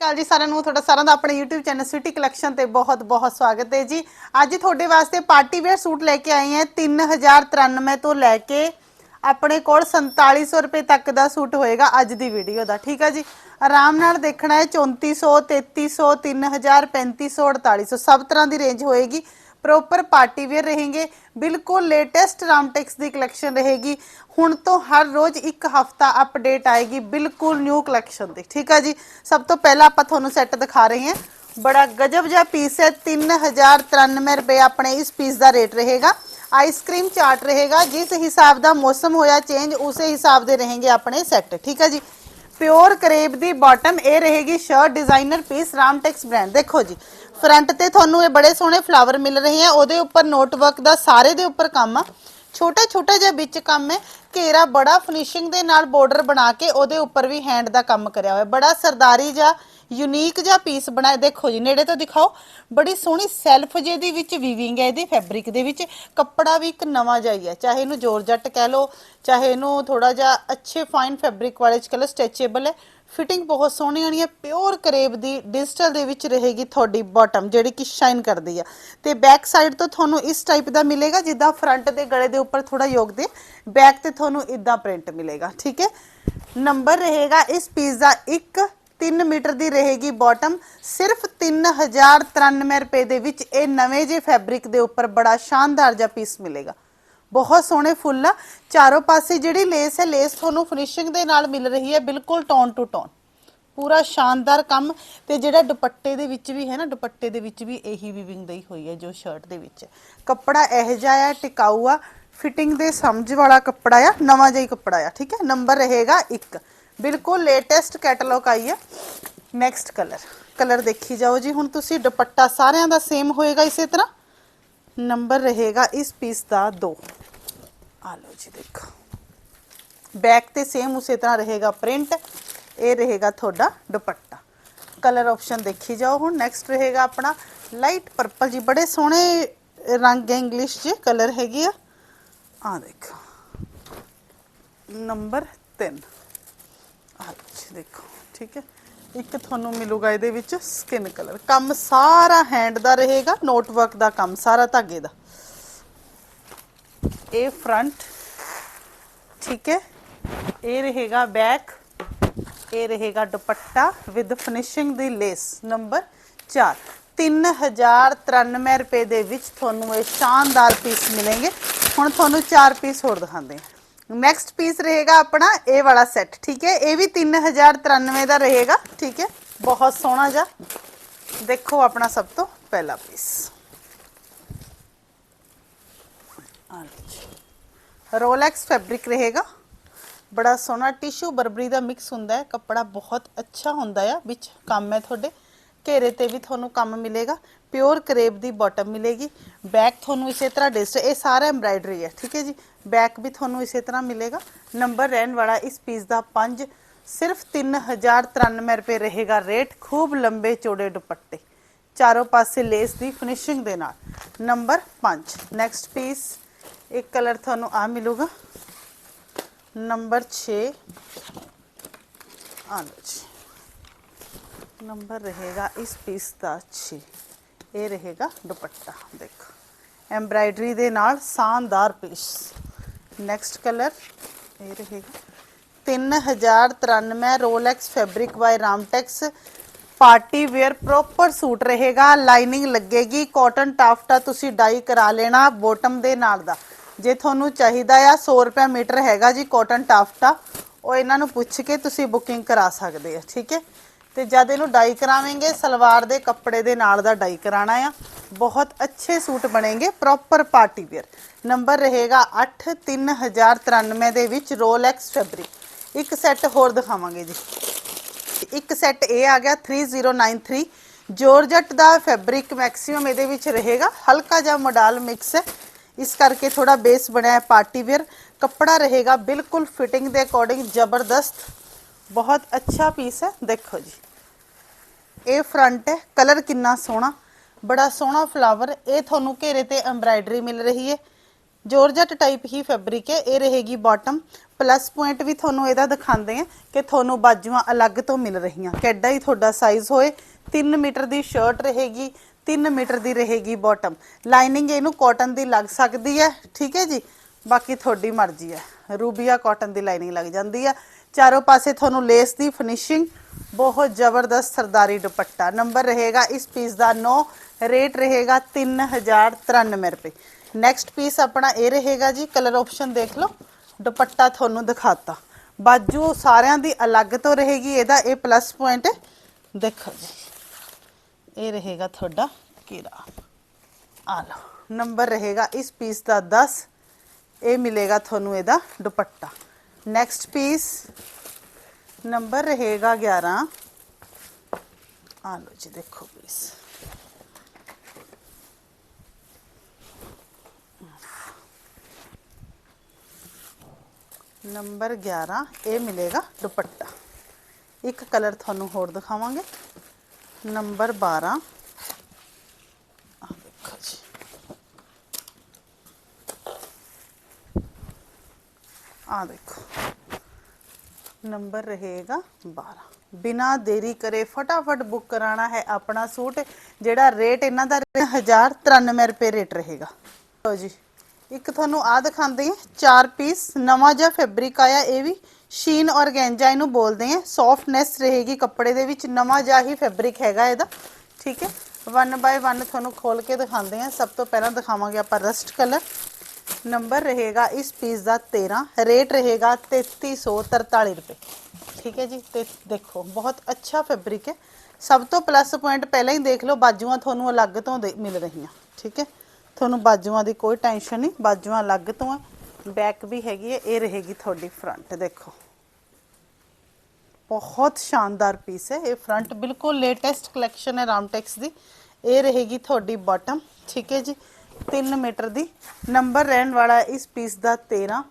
ਕਾਲ ਜੀ ਸਾਰਿਆਂ ਨੂੰ, ਤੁਹਾਡਾ ਸਾਰਿਆਂ ਦਾ ਆਪਣੇ YouTube ਚੈਨਲ ਸਿਟੀ ਕਲੈਕਸ਼ਨ ਤੇ ਬਹੁਤ ਬਹੁਤ ਸਵਾਗਤ ਹੈ ਜੀ। ਅੱਜ ਤੁਹਾਡੇ ਵਾਸਤੇ ਪਾਰਟੀ ਵੇਅਰ ਸੂਟ ਲੈ ਕੇ ਆਏ ਹਾਂ 3093 ਤੋਂ ਲੈ ਕੇ ਆਪਣੇ ਕੋਲ 4700 ਰੁਪਏ ਤੱਕ ਦਾ ਸੂਟ ਹੋਏਗਾ ਅੱਜ ਦੀ ਵੀਡੀਓ ਦਾ, ਠੀਕ ਹੈ ਜੀ? ਆਰਾਮ ਨਾਲ ਦੇਖਣਾ ਹੈ 3400 3300 3000 3500 4800 ਸਭ ਤਰ੍ਹਾਂ ਦੀ ਰੇਂਜ ਹੋਏਗੀ। ਪ੍ਰੋਪਰ ਪਾਰਟੀ ਵੇਅਰ रहेंगे ਬਿਲਕੁਲ ਲੇਟੈਸਟ ਰਾਮਟੈਕਸ ਦੀ ਕਲੈਕਸ਼ਨ ਰਹੇਗੀ ਹੁਣ ਤੋਂ ਹਰ ਰੋਜ਼ ਇੱਕ ਹਫਤਾ ਅਪਡੇਟ ਆਏਗੀ ਬਿਲਕੁਲ ਨਿਊ ਕਲੈਕਸ਼ਨ ਦੀ ਠੀਕ ਹੈ ਜੀ ਸਭ ਤੋਂ ਪਹਿਲਾਂ ਆਪਾਂ ਤੁਹਾਨੂੰ ਸੈੱਟ ਦਿਖਾ ਰਹੇ ਹਾਂ ਬੜਾ ਗਜਬ ਜਿਹਾ ਪੀਸ ਹੈ 3093 ਰੁਪਏ ਆਪਣੇ ਇਸ ਪੀਸ ਦਾ ਰੇਟ ਰਹੇਗਾ ਆਈਸਕ੍ਰੀਮ ਚਾਰਟ ਰਹੇਗਾ ਜਿਸ ਹਿਸਾਬ ਦਾ ਮੌਸਮ ਹੋਇਆ ਚੇਂਜ ਉਸੇ ਹਿਸਾਬ ਦੇ रहेंगे ਆਪਣੇ ਸੈੱਟ ਠੀਕ ਹੈ ਜੀ ਪਿਓਰ ਕਰੇਬ ਦੀ ਬਾਟਮ ਇਹ ਰਹੇਗੀ shirt designer piece Ramtex brand ਦੇਖੋ ਜੀ ਫਰੰਟ ਤੇ ਤੁਹਾਨੂੰ ਇਹ ਬੜੇ ਸੋਹਣੇ ਫਲਾਵਰ ਮਿਲ ਰਹੇ ਆ। ਉਹਦੇ ਉੱਪਰ ਨੋਟ ਵਰਕ ਦਾ ਸਾਰੇ ਦੇ ਉੱਪਰ ਕੰਮ ਆ। ਛੋਟਾ ਛੋਟਾ ਜਿਹਾ ਵਿੱਚ ਕੰਮ ਹੈ। ਘੇਰਾ ਬੜਾ ਫਿਨਿਸ਼ਿੰਗ ਦੇ ਨਾਲ ਬਾਰਡਰ ਬਣਾ ਕੇ ਉਹਦੇ ਉੱਪਰ ਵੀ ਹੈਂਡ ਦਾ ਕੰਮ ਕਰਿਆ ਹੋਇਆ। ਬੜਾ ਸਰਦਾਰੀ ਜਿਹਾ ਯੂਨੀਕ ਜਿਹਾ ਪੀਸ ਬਣਾਇਆ। ਦੇਖੋ ਜੀ, ਨੇੜੇ ਤੋਂ ਦਿਖਾਓ। ਬੜੀ ਸੋਹਣੀ ਸੈਲਫ ਜੇ ਦੀ ਵਿੱਚ ਵੀਵਿੰਗ ਹੈ ਇਹਦੀ ਫੈਬਰਿਕ ਦੇ ਵਿੱਚ। ਕੱਪੜਾ ਵੀ ਇੱਕ ਨਵਾਂ ਜਿਹਾ ਹੀ ਹੈ। ਚਾਹੇ ਇਹਨੂੰ ਜੋਰਜੱਟ ਕਹਿ ਲਓ, ਚਾਹੇ ਇਹਨੂੰ ਥੋੜਾ ਜਿਹਾ ਅੱਛੇ ਫਾਈਨ ਫੈਬਰਿਕ ਵਾਲੇ ਚ ਕਹਿ ਲਓ ਸਟ੍ਰੈਚੇਬਲ ਹੈ। ਫਿਟਿੰਗ ਬਹੁਤ ਸੋਹਣੀ ਆਣੀ ਹੈ, ਪਿਓਰ ਕਰੇਬ ਦੀ ਡਿਜੀਟਲ ਦੇ ਵਿੱਚ ਰਹੇਗੀ ਤੁਹਾਡੀ ਬਾਟਮ ਜਿਹੜੀ ਕਿ ਸ਼ਾਈਨ ਕਰਦੀ ਆ। ਤੇ ਬੈਕ ਸਾਈਡ ਤੋਂ ਤੁਹਾਨੂੰ ਇਸ ਟਾਈਪ ਦਾ ਮਿਲੇਗਾ, ਜਿੱਦਾਂ ਫਰੰਟ ਦੇ ਗਲੇ ਦੇ ਉੱਪਰ ਥੋੜਾ ਯੋਗ ਦੇ ਬੈਕ ਤੇ ਤੁਹਾਨੂੰ ਇਦਾਂ ਪ੍ਰਿੰਟ ਮਿਲੇਗਾ, ਠੀਕ ਹੈ? ਨੰਬਰ ਰਹੇਗਾ ਇਸ ਪੀਸ ਦਾ 1 3 ਮੀਟਰ ਦੀ ਰਹੇਗੀ ਬਾਟਮ ਸਿਰਫ 3093 ਰੁਪਏ ਦੇ ਵਿੱਚ ਇਹ ਨਵੇਂ ਜੇ ਫੈਬਰਿਕ ਦੇ ਉੱਪਰ ਬੜਾ ਸ਼ਾਨਦਾਰ ਜਿਹਾ ਪੀਸ ਮਿਲੇਗਾ। ਬਹੁਤ ਸੋਹਣੇ ਫੁੱਲ ਆ। ਚਾਰੋਂ ਪਾਸੇ ਜਿਹੜੀ ਲੇਸ ਹੈ, ਲੇਸ ਤੁਹਾਨੂੰ ਫਿਨਿਸ਼ਿੰਗ ਦੇ ਨਾਲ ਮਿਲ ਰਹੀ ਹੈ, ਬਿਲਕੁਲ ਟੋਨ ਟੂ ਟੋਨ ਪੂਰਾ ਸ਼ਾਨਦਾਰ ਕੰਮ ਤੇ ਜਿਹੜਾ ਦੁਪੱਟੇ ਦੇ ਵਿੱਚ ਵੀ ਹੈ ਨਾ, ਦੁਪੱਟੇ ਦੇ ਵਿੱਚ ਵੀ ਇਹੀ ਵੀਵਿੰਗ ਦਈ ਹੋਈ ਹੈ ਜੋ ਸ਼ਰਟ ਦੇ ਵਿੱਚ। ਕੱਪੜਾ ਇਹ ਜਿਹਾ ਆ, ਟਿਕਾਊ ਆ ਫਿਟਿੰਗ ਦੇ ਸਮਝ ਵਾਲਾ ਕੱਪੜਾ ਆ, ਨਵਾਂ ਜਿਹਾ ਹੀ ਕੱਪੜਾ ਆ, ਠੀਕ ਹੈ? ਨੰਬਰ ਰਹੇਗਾ 1 ਬਿਲਕੁਲ ਲੇਟੈਸਟ ਕੈਟਲੌਗ ਆਈ ਹੈ। ਨੈਕਸਟ ਕਲਰ ਕਲਰ ਦੇਖੀ ਜਾਓ ਜੀ। ਹੁਣ ਤੁਸੀਂ ਦੁਪੱਟਾ ਸਾਰਿਆਂ ਦਾ ਸੇਮ ਹੋਏਗਾ ਇਸੇ ਤਰ੍ਹਾਂ। ਨੰਬਰ ਰਹੇਗਾ ਇਸ ਪੀਸ ਦਾ 2 ਆ ਲਓ ਜੀ ਦੇਖੋ। ਬੈਕ ਤੇ ਸੇਮ ਉਸੇ ਤਰ੍ਹਾਂ ਰਹੇਗਾ ਪ੍ਰਿੰਟ ਇਹ ਰਹੇਗਾ ਤੁਹਾਡਾ ਦੁਪੱਟਾ। ਕਲਰ ਆਪਸ਼ਨ ਦੇਖੀ ਜਾਓ ਹੁਣ ਨੈਕਸਟ ਰਹੇਗਾ ਆਪਣਾ ਲਾਈਟ ਪਰਪਲ ਜੀ। ਬੜੇ ਸੋਹਣੇ ਰੰਗ ਹੈ ਇੰਗਲਿਸ਼ 'ਚ ਕਲਰ ਹੈਗੇ ਆ। ਆ ਦੇਖੋ। ਨੰਬਰ 3 ਆ ਜੀ ਦੇਖੋ, ਠੀਕ ਹੈ। ਇੱਕ ਤੁਹਾਨੂੰ ਮਿਲੂਗਾ ਇਹਦੇ ਵਿੱਚ ਸਕਿਨ ਕਲਰ ਕੰਮ ਸਾਰਾ ਹੈਂਡ ਦਾ ਰਹੇਗਾ ਨੋਟ ਵਰਕ ਦਾ ਕੰਮ, ਸਾਰਾ ਧਾਗੇ ਦਾ। ਇਹ ਫਰੰਟ ਠੀਕ ਹੈ? ਇਹ ਰਹੇਗਾ ਬੈਕ ਇਹ ਰਹੇਗਾ ਦੁਪੱਟਾ ਵਿਦ ਫਿਨਿਸ਼ਿੰਗ ਦੀ ਲੇਸ ਨੰਬਰ 4 3093 ਰੁਪਏ ਦੇ ਵਿੱਚ ਤੁਹਾਨੂੰ ਇਹ ਸ਼ਾਨਦਾਰ ਪੀਸ ਮਿਲਣਗੇ। ਹੁਣ ਤੁਹਾਨੂੰ ਚਾਰ ਪੀਸ ਹੋਰ ਦਿਖਾਉਂਦੇ ਹਾਂ। ਨੈਕਸਟ ਪੀਸ ਰਹੇਗਾ ਆਪਣਾ ਇਹ ਵਾਲਾ ਸੈੱਟ ਠੀਕ ਹੈ ਇਹ ਵੀ 3093 ਦਾ ਰਹੇਗਾ ਠੀਕ ਹੈ ਬਹੁਤ ਸੋਹਣਾ ਜਿਹਾ ਦੇਖੋ ਆਪਣਾ ਸਭ ਤੋਂ ਪਹਿਲਾ ਪੀਸ ਰੋਲੈਕਸ ਫੈਬਰਿਕ ਰਹੇਗਾ ਬੜਾ ਸੋਹਣਾ ਟਿਸ਼ੂ ਬਰਬਰੀ ਦਾ ਮਿਕਸ ਹੁੰਦਾ ਹੈ ਕੱਪੜਾ ਬਹੁਤ ਅੱਛਾ ਹੁੰਦਾ ਆ ਵਿੱਚ ਕੰਮ ਹੈ ਤੁਹਾਡੇ ਘੇਰੇ ਤੇ ਵੀ ਤੁਹਾਨੂੰ ਕੰਮ ਮਿਲੇਗਾ ਪਿਓਰ ਕਰੇਬ ਦੀ ਬਾਟਮ ਮਿਲੇਗੀ ਬੈਕ ਤੁਹਾਨੂੰ ਇਸੇ ਤਰ੍ਹਾਂ ਡਿਸਟ ਇਹ ਸਾਰਾ ਐਮਬ੍ਰਾਇਡਰੀ ਹੈ, ਠੀਕ ਹੈ ਜੀ? ਬੈਕ ਵੀ ਤੁਹਾਨੂੰ ਇਸੇ ਤਰ੍ਹਾਂ ਮਿਲੇਗਾ। ਨੰਬਰ ਰਹਿਣ ਵਾਲਾ ਇਸ ਪੀਸ ਦਾ 5 ਸਿਰਫ 3093 ਰੁਪਏ ਰਹੇਗਾ ਰੇਟ ਖੂਬ ਲੰਬੇ ਚੌੜੇ ਦੁਪੱਟੇ। ਚਾਰੋਂ ਪਾਸੇ ਲੇਸ ਦੀ ਫਿਨਿਸ਼ਿੰਗ ਦੇ ਨਾਲ। ਨੰਬਰ 5 ਨੈਕਸਟ ਪੀਸ ਇੱਕ ਕਲਰ ਤੁਹਾਨੂੰ ਆ ਮਿਲੂਗਾ। ਨੰਬਰ 6 ਆ ਲਓ ਜੀ। ਨੰਬਰ ਰਹੇਗਾ ਇਸ ਪੀਸ ਦਾ 6 ਇਹ ਰਹੇਗਾ ਦੁਪੱਟਾ ਦੇਖੋ ਐਮਬ੍ਰਾਇਡਰੀ ਦੇ ਨਾਲ ਸ਼ਾਨਦਾਰ ਪੀਸ ਨੈਕਸਟ ਕਲਰ ਇਹ ਰਹੇਗਾ 3093 Rolex fabric by Ramtex party wear proper suit ਰਹੇਗਾ ਲਾਈਨਿੰਗ ਲੱਗੇਗੀ ਕਾਟਨ ਟਾਫਟਾ ਤੁਸੀਂ ਡਾਈ ਕਰਾ ਲੈਣਾ ਬੋਟਮ ਦੇ ਨਾਲ ਦਾ ਜੇ ਤੁਹਾਨੂੰ ਚਾਹੀਦਾ ਆ 100 ਰੁਪਏ ਮੀਟਰ ਹੈਗਾ ਜੀ ਕਾਟਨ ਟਾਫਟਾ ਉਹ ਇਹਨਾਂ ਨੂੰ ਪੁੱਛ ਕੇ ਤੁਸੀਂ ਬੁਕਿੰਗ ਕਰਾ ਸਕਦੇ ਆ ਠੀਕ ਹੈ ਤੇ ਜਦ ਇਹਨੂੰ ਡਾਈ ਕਰਾਵਾਂਗੇ, ਸਲਵਾਰ ਦੇ ਕੱਪੜੇ ਦੇ ਨਾਲ ਦਾ ਡਾਈ ਕਰਾਣਾ ਆ। ਬਹੁਤ ਅੱਛੇ ਸੂਟ ਬਣेंगे ਪ੍ਰੋਪਰ ਪਾਰਟੀ ਵੇਅਰ ਨੰਬਰ ਰਹੇਗਾ 83093 ਦੇ ਵਿੱਚ ਰੋਲੈਕਸ ਫੈਬਰਿਕ ਇੱਕ ਸੈੱਟ ਹੋਰ ਦਿਖਾਵਾਂਗੇ ਜੀ। ਇੱਕ ਸੈੱਟ ਇਹ ਆ ਗਿਆ 3093 ਜੋਰਜਟ ਦਾ ਫੈਬਰਿਕ ਮੈਕਸਿਮਮ ਇਹਦੇ ਵਿੱਚ ਰਹੇਗਾ। ਹਲਕਾ ਜਿਹਾ ਮੋਡਲ ਮਿਕਸ ਹੈ ਇਸ ਕਰਕੇ ਥੋੜਾ ਬੇਸ ਬਣਿਆ ਹੈ ਪਾਰਟੀ ਵੇਅਰ ਕੱਪੜਾ ਰਹੇਗਾ ਬਿਲਕੁਲ ਫਿਟਿੰਗ ਦੇ ਅਕੋਰਡਿੰਗ ਜ਼ਬਰਦਸਤ। ਬਹੁਤ ਅੱਛਾ ਪੀਸ ਹੈ, ਦੇਖੋ ਜੀ। ਇਹ ਫਰੰਟ ਹੈ ਕਲਰ ਕਿੰਨਾ ਸੋਹਣਾ, ਬੜਾ ਸੋਹਣਾ ਫਲਾਵਰ ਇਹ ਤੁਹਾਨੂੰ ਘੇਰੇ ਤੇ ਐਮਬ੍ਰਾਇਡਰੀ ਮਿਲ ਰਹੀ ਹੈ। ਜੋਰਜਟ ਟਾਈਪ ਹੀ ਫੈਬਰਿਕ ਹੈ, ਇਹ ਰਹੇਗੀ ਬਾਟਮ ਪਲੱਸ ਪੁਆਇੰਟ ਵੀ ਤੁਹਾਨੂੰ ਇਹਦਾ ਦਿਖਾਉਂਦੇ ਆ ਕਿ ਤੁਹਾਨੂੰ ਬਾਜੂਆਂ ਅਲੱਗ ਤੋਂ ਮਿਲ ਰਹੀਆਂ। ਕਿੱਡਾ ਹੀ ਤੁਹਾਡਾ ਸਾਈਜ਼ ਹੋਏ 3 ਮੀਟਰ ਦੀ ਸ਼ਰਟ ਰਹੇਗੀ 3 ਮੀਟਰ ਦੀ ਰਹੇਗੀ ਬਾਟਮ ਲਾਈਨਿੰਗ ਇਹਨੂੰ ਕਾਟਨ ਦੀ ਲੱਗ ਸਕਦੀ ਹੈ, ਠੀਕ ਹੈ ਜੀ? ਬਾਕੀ ਤੁਹਾਡੀ ਮਰਜ਼ੀ ਹੈ। ਰੂਬੀਆ ਕਾਟਨ ਦੀ ਲਾਈਨਿੰਗ ਲੱਗ ਜਾਂਦੀ ਹੈ। ਚਾਰੋਂ ਪਾਸੇ ਤੁਹਾਨੂੰ ਲੇਸ ਦੀ ਫਿਨਿਸ਼ਿੰਗ ਬਹੁਤ ਜ਼ਬਰਦਸਤ ਸਰਦਾਰੀ ਦੁਪੱਟਾ। ਨੰਬਰ ਰਹੇਗਾ ਇਸ ਪੀਸ ਦਾ 9 ਰੇਟ ਰਹੇਗਾ 3093 ਰੁਪਏ। ਨੈਕਸਟ ਪੀਸ ਆਪਣਾ ਇਹ ਰਹੇਗਾ ਜੀ ਕਲਰ ਆਪਸ਼ਨ ਦੇਖ ਲਓ। ਦੁਪੱਟਾ ਤੁਹਾਨੂੰ ਦਿਖਾਤਾ। ਬਾਜੂ ਸਾਰਿਆਂ ਦੀ ਅਲੱਗ ਤੋਂ ਰਹੇਗੀ, ਇਹਦਾ ਇਹ ਪਲੱਸ ਪੁਆਇੰਟ ਦੇਖੋ ਜੀ, ਇਹ ਰਹੇਗਾ ਤੁਹਾਡਾ ਕੀਰਾ ਆ ਲਓ ਨੰਬਰ ਰਹੇਗਾ ਇਸ ਪੀਸ ਦਾ 10 ਇਹ ਮਿਲੇਗਾ ਤੁਹਾਨੂੰ ਇਹਦਾ ਦੁਪੱਟਾ। ਨੈਕਸਟ ਪੀਸ ਨੰਬਰ ਰਹੇਗਾ 11 ਆ ਲਓ ਜੀ ਦੇਖੋ ਪੀਸ ਨੰਬਰ 11 ਇਹ ਮਿਲੇਗਾ ਦੁਪੱਟਾ ਇੱਕ ਕਲਰ ਤੁਹਾਨੂੰ ਹੋਰ ਦਿਖਾਵਾਂਗੇ ਨੰਬਰ 12 ਆ ਦੇਖੋ ਜੀ ਆ ਦੇਖੋ। ਨੰਬਰ ਰਹੇਗਾ 12 ਬਿਨਾ ਦੇਰੀ ਕਰੇ ਫਟਾਫਟ ਬੁੱਕ ਕਰਾਣਾ ਹੈ ਆਪਣਾ ਸੂਟ, ਜਿਹੜਾ ਰੇਟ ਇਹਨਾਂ ਦਾ 1093 ਰੁਪਏ ਰੇਟ ਰਹੇਗਾ। ਲਓ ਜੀ, ਇੱਕ ਤੁਹਾਨੂੰ ਆ ਦਿਖਾਉਂਦੇ ਹਾਂ, ਚਾਰ ਪੀਸ, ਨਵਾਂ ਜਿਹਾ ਫੈਬਰਿਕ ਆਇਆ, ਇਹ ਵੀ ਸ਼ੀਨ ਔਰਗੈਂਜਾ ਇਹਨੂੰ ਬੋਲਦੇ ਆ ਸੌਫਟਨੈਸ ਰਹੇਗੀ ਕੱਪੜੇ ਦੇ ਵਿੱਚ, ਨਵਾਂ ਜਿਹਾ ਹੀ ਫੈਬਰਿਕ ਹੈਗਾ ਇਹਦਾ। ਠੀਕ ਹੈ? ਵਨ ਬਾਏ ਵਨ ਤੁਹਾਨੂੰ ਖੋਲ ਕੇ ਦਿਖਾਉਂਦੇ ਆ ਸਭ ਤੋਂ ਪਹਿਲਾਂ ਦਿਖਾਵਾਂਗੇ ਆਪਾਂ ਰਸਟ ਕਲਰ ਨੰਬਰ ਰਹੇਗਾ ਇਸ ਪੀਸ ਦਾ 13 ਰੇਟ ਰਹੇਗਾ 3343 ਰੁਪਏ। ਠੀਕ ਹੈ ਜੀ, ਤੇ ਦੇਖੋ, ਬਹੁਤ ਅੱਛਾ ਫੈਬਰਿਕ ਹੈ। ਸਭ ਤੋਂ ਪਲੱਸ ਪੁਆਇੰਟ ਪਹਿਲਾਂ ਹੀ ਦੇਖ ਲਓ, ਬਾਜੂਆਂ ਤੁਹਾਨੂੰ ਅਲੱਗ ਤੋਂ ਦੇ- ਮਿਲ ਰਹੀਆਂ। ਠੀਕ ਹੈ, ਤੁਹਾਨੂੰ ਬਾਜੂਆਂ ਦੀ ਕੋਈ ਟੈਨਸ਼ਨ ਨਹੀਂ, ਬਾਜੂਆਂ ਅਲੱਗ ਤੋਂ ਹੈ ਬੈਕ ਵੀ ਹੈਗੀ ਹੈ, ਇਹ ਰਹੇਗੀ ਤੁਹਾਡੀ ਫਰੰਟ ਦੇਖੋ। ਬਹੁਤ ਸ਼ਾਨਦਾਰ ਪੀਸ ਹੈ, ਇਹ ਫਰੰਟ ਬਿਲਕੁਲ ਲੇਟੈਸਟ ਕਲੈਕਸ਼ਨ ਹੈ ਰਾਮਟੈਕਸ ਦੀ। ਇਹ ਰਹੇਗੀ ਤੁਹਾਡੀ ਬਾਟਮ ਠੀਕ ਹੈ ਜੀ 3 ਮੀਟਰ ਦੀ ਨੰਬਰ ਰਹਿਣ ਵਾਲਾ ਇਸ ਪੀਸ ਦਾ 13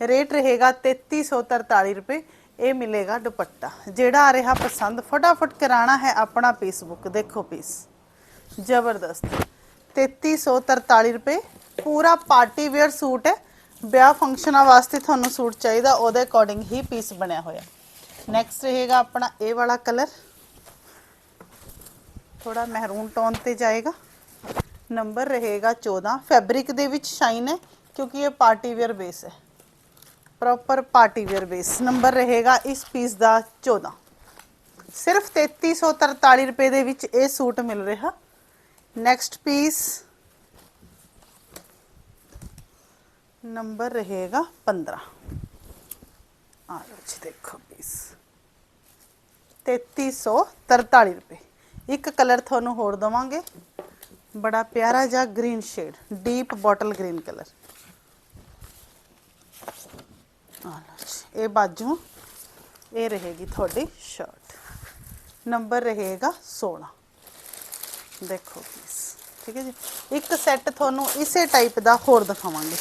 ਰੇਟ ਰਹੇਗਾ 3343 ਰੁਪਏ। ਇਹ ਮਿਲੇਗਾ ਦੁਪੱਟਾ। ਜਿਹੜਾ ਆ ਰਿਹਾ ਪਸੰਦ ਫਟਾਫਟ ਕਰਾਣਾ ਹੈ ਆਪਣਾ ਪੀਸ ਬੁੱਕ ਦੇਖੋ ਪੀਸ। ਜ਼ਬਰਦਸਤ। 3343 ਰੁਪਏ। ਪੂਰਾ ਪਾਰਟੀ ਵੇਅਰ ਸੂਟ ਹੈ। ਵਿਆਹ ਫੰਕਸ਼ਨਾਂ ਵਾਸਤੇ ਤੁਹਾਨੂੰ ਸੂਟ ਚਾਹੀਦਾ। ਉਹਦੇ ਅਕੋਰਡਿੰਗ ਹੀ ਪੀਸ ਬਣਿਆ ਹੋਇਆ। ਨੈਕਸਟ ਰਹੇਗਾ ਆਪਣਾ ਇਹ ਵਾਲਾ ਕਲਰ ਥੋੜਾ ਮਹਿਰੂਨ ਟੋਨ ਤੇ ਜਾਏਗਾ। ਨੰਬਰ ਰਹੇਗਾ 14 ਫੈਬਰਿਕ ਦੇ ਵਿੱਚ ਸ਼ਾਈਨ ਹੈ, ਕਿਉਂਕਿ ਇਹ ਪਾਰਟੀ ਵੇਅਰ ਬੇਸ ਹੈ। Proper party wear base number ਰਹੇਗਾ ਇਸ ਪੀਸ ਦਾ 14 ਸਿਰਫ 3343 ਰੁਪਏ ਦੇ ਵਿੱਚ ਇਹ ਸੂਟ ਮਿਲ ਰਿਹਾ। ਨੈਕਸਟ ਪੀਸ ਨੰਬਰ ਰਹੇਗਾ 15 ਆ ਲਓ ਜੀ, ਦੇਖੋ ਪੀਸ 3343 ਰੁਪਏ। ਇੱਕ ਕਲਰ ਤੁਹਾਨੂੰ ਹੋਰ ਦਵਾਂਗੇ। ਬੜਾ ਪਿਆਰਾ ਜਿਹਾ green shade deep bottle green colour ਇਹ ਬਾਜੂ, ਇਹ ਰਹੇਗੀ ਤੁਹਾਡੀ ਸ਼ਰਟ ਨੰਬਰ ਰਹੇਗਾ 16 ਦੇਖੋ ਪਲੀਜ਼ ਠੀਕ ਹੈ ਜੀ? ਇੱਕ ਸੈੱਟ ਤੁਹਾਨੂੰ ਇਸੇ ਟਾਈਪ ਦਾ ਹੋਰ ਦਿਖਾਵਾਂਗੇ।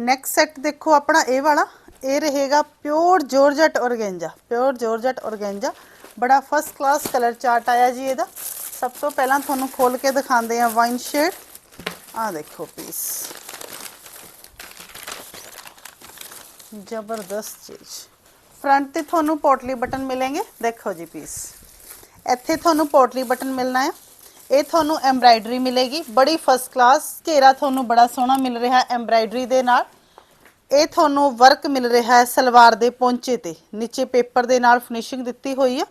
ਨੈਕਸਟ ਸੈੱਟ ਦੇਖੋ ਆਪਣਾ ਇਹ ਵਾਲਾ, ਇਹ ਰਹੇਗਾ pure georgette organza pure georgette organza ਬੜਾ ਫਸਟ ਕਲਾਸ ਕਲਰ ਚਾਰਟ ਆਇਆ ਜੀ ਇਹਦਾ। ਸਭ ਤੋਂ ਪਹਿਲਾਂ ਤੁਹਾਨੂੰ ਖੋਲ ਕੇ ਦਿਖਾਉਂਦੇ ਆ ਵਾਈਨ ਸ਼ੇਡ। ਆ ਦੇਖੋ ਪੀਸ ਜ਼ਬਰਦਸਤ ਚੀਜ਼। ਫਰੰਟ ਤੇ ਤੁਹਾਨੂੰ ਪੋਟਲੀ ਬਟਨ ਮਿਲेंगे ਦੇਖੋ ਜੀ ਪੀਸ ਇੱਥੇ ਤੁਹਾਨੂੰ ਪੋਟਲੀ ਬਟਨ ਮਿਲਣਾ ਹੈ। ਇਹ ਤੁਹਾਨੂੰ ਐਮਬਰਾਇਡਰੀ ਮਿਲੇਗੀ। ਬੜੀ ਫਸਟ ਕਲਾਸ ਘੇਰਾ ਤੁਹਾਨੂੰ ਬੜਾ ਸੋਹਣਾ ਮਿਲ ਰਿਹਾ ਹੈ ਐਮਬਰਾਇਡਰੀ ਦੇ ਨਾਲ। ਇਹ ਤੁਹਾਨੂੰ ਵਰਕ ਮਿਲ ਰਿਹਾ ਹੈ ਸਲਵਾਰ ਦੇ ਪੌਂਚੇ ਤੇ। ਨੀਚੇ ਪੇਪਰ ਦੇ ਨਾਲ ਫਿਨਿਸ਼ਿੰਗ ਦਿੱਤੀ ਹੋਈ ਆ।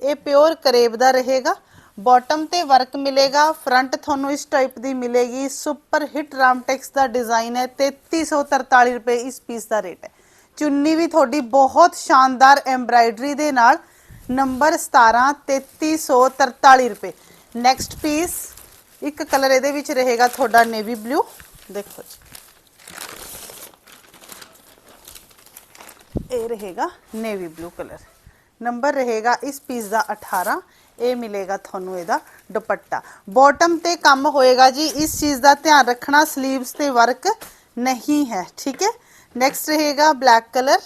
ਇਹ ਪਿਓਰ ਕਰੇਬ ਦਾ ਰਹੇਗਾ। ਬਾਟਮ ਤੇ ਵਰਕ ਮਿਲੇਗਾ। ਫਰੰਟ ਤੁਹਾਨੂੰ ਇਸ ਟਾਈਪ ਦੀ ਮਿਲੇਗੀ। ਸੁਪਰ ਹਿੱਟ ਰਾਮਟੈਕਸ ਦਾ ਡਿਜ਼ਾਈਨ ਹੈ। 3343 ਰੁਪਏ ਇਸ ਪੀਸ ਦਾ ਰੇਟ ਹੈ। ਚੁੰਨੀ ਵੀ ਤੁਹਾਡੀ ਬਹੁਤ ਸ਼ਾਨਦਾਰ ਐਮਬਰਾਇਡਰੀ ਦੇ ਨਾਲ ਨੰਬਰ 17 3343 ਰੁਪਏ। ਨੈਕਸਟ ਪੀਸ ਇੱਕ ਕਲਰ ਇਹਦੇ ਵਿੱਚ ਰਹੇਗਾ ਤੁਹਾਡਾ ਨੇਵੀ ਬਲੂ ਦੇਖੋ ਜੀ। ਇਹ ਰਹੇਗਾ ਨੇਵੀ ਬਲੂ ਕਲਰ ਨੰਬਰ ਰਹੇਗਾ ਇਸ ਪੀਸ ਦਾ 18 ਇਹ ਮਿਲੇਗਾ ਤੁਹਾਨੂੰ ਇਹਦਾ ਦੁਪੱਟਾ। ਬਾਟਮ ਤੇ ਕੰਮ ਹੋਏਗਾ ਜੀ, ਇਸ ਚੀਜ਼ ਦਾ ਧਿਆਨ ਰੱਖਣਾ ਸਲੀਵਸ ਤੇ ਵਰਕ ਨਹੀਂ ਹੈ, ਠੀਕ ਹੈ? ਨੈਕਸਟ ਰਹੇਗਾ ਬਲੈਕ ਕਲਰ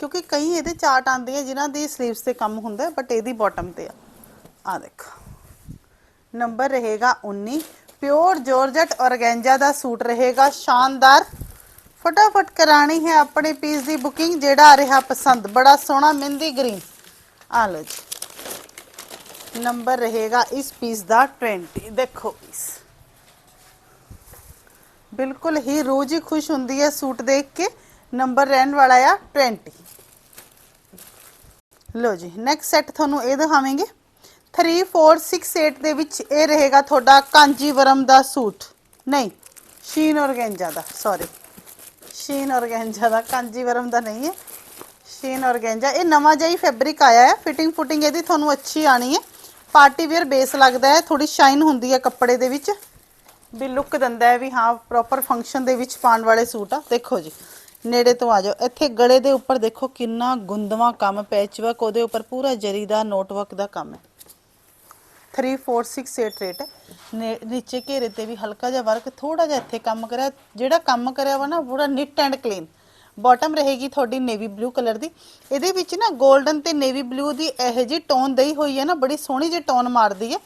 ਕਿਉਂਕਿ ਕਈ ਇਹਦੇ ਚਾਰਟ ਆਉਂਦੇ ਆ ਜਿਨ੍ਹਾਂ ਦੀ ਸਲੀਵਸ ਤੇ ਕੰਮ ਹੁੰਦਾ ਬਟ ਇਹਦੀ ਬਾਟਮ ਤੇ ਆ। ਆ ਦੇਖੋ। ਨੰਬਰ ਰਹੇਗਾ 19 ਪਿਓਰ ਜੋਰਜਟ ਔਰਗੈਂਜਾ ਦਾ ਸੂਟ ਰਹੇਗਾ, ਸ਼ਾਨਦਾਰ। ਫਟਾਫਟ ਕਰਾਣੀ ਹੈ ਆਪਣੇ ਪੀਸ ਦੀ ਬੁਕਿੰਗ ਜਿਹੜਾ ਆ ਰਿਹਾ ਪਸੰਦ, ਬੜਾ ਸੋਹਣਾ, ਮਹਿੰਦੀ ਗ੍ਰੀਨ ਆ ਲਓ ਜੀ। ਨੰਬਰ ਰਹੇਗਾ ਇਸ ਪੀਸ ਦਾ 20 ਦੇਖੋ ਪੀਸ ਬਿਲਕੁਲ ਹੀ ਰੋਜ਼ ਹੀ ਖੁਸ਼ ਹੁੰਦੀ ਹੈ ਸੂਟ ਦੇਖ ਕੇ। ਨੰਬਰ ਰਹਿਣ ਵਾਲਾ ਆ 20 ਲੋ ਜੀ ਨੈਕਸਟ ਸੈੱਟ ਤੁਹਾਨੂੰ ਇਹ ਦਿਖਾਵਾਂਗੇ। 3468 ਦੇ ਵਿੱਚ ਇਹ ਰਹੇਗਾ ਤੁਹਾਡਾ ਕਾਂਜੀਵਰਮ ਦਾ ਸੂਟ। ਨਹੀਂ, ਸ਼ੀਨ ਔਰਗੈਂਜਾ ਦਾ ਸੌਰੀ ਸ਼ੀਨ ਔਰਗੈਂਜਾ ਦਾ, ਕਾਂਜੀਵਰਮ ਦਾ ਨਹੀਂ ਹੈ। ਸ਼ੀਨ ਔਰਗੈਂਜਾ, ਇਹ ਨਵਾਂ ਜਿਹਾ ਹੀ ਫੈਬਰਿਕ ਆਇਆ ਹੈ। ਫਿਟਿੰਗ ਫੁਟਿੰਗ ਇਹਦੀ ਤੁਹਾਨੂੰ ਅੱਛੀ ਆਣੀ ਹੈ। ਪਾਰਟੀ ਵੇਅਰ ਬੇਸ ਲੱਗਦਾ ਹੈ ਥੋੜੀ ਸ਼ਾਈਨ ਹੁੰਦੀ ਹੈ ਕੱਪੜੇ ਦੇ ਵਿੱਚ। ਵੀ ਲੁੱਕ ਦਿੰਦਾ ਹੈ ਵੀ ਹਾਂ ਪ੍ਰੋਪਰ ਫੰਕਸ਼ਨ ਦੇ ਵਿੱਚ ਪਾਉਣ ਵਾਲੇ ਸੂਟ ਆ। ਦੇਖੋ ਜੀ, ਨੇੜੇ ਤੋਂ ਆ ਜਾਓ। ਇੱਥੇ ਗਲੇ ਦੇ ਉੱਪਰ ਦੇਖੋ ਕਿੰਨਾ ਗੁੰਦਵਾ ਕੰਮ ਪੈਚਵਰਕ ਉਹਦੇ ਉੱਪਰ ਪੂਰਾ ਜਰੀ ਦਾ ਨੋਟਵਰਕ ਦਾ ਕੰਮ ਹੈ। 3468 ਰੇਟ ਹੈ। ਨੇ- ਨੀਚੇ ਘੇਰੇ ਤੇ ਵੀ ਹਲਕਾ ਜਿਹਾ ਵਰਕ ਥੋੜਾ ਜਿਹਾ ਇੱਥੇ ਕੰਮ ਕਰਿਆ। ਜਿਹੜਾ ਕੰਮ ਕਰਿਆ ਵਾ ਨਾ, ਪੂਰਾ ਨਿਟ ਐਂਡ ਕਲੀਨ ਬਾਟਮ ਰਹੇਗੀ ਤੁਹਾਡੀ ਨੇਵੀ ਬਲੂ ਕਲਰ ਦੀ। ਇਹਦੇ ਵਿੱਚ ਨਾ 골ਡਨ ਤੇ ਨੇਵੀ ਬਲੂ ਦੀ ਇਹੋ ਜੀ ਟੋਨ ਦਈ ਹੋਈ ਹੈ ਨਾ, ਬੜੀ ਸੋਹਣੀ ਜਿਹੀ ਟੋਨ ਮਾਰਦੀ ਹੈ।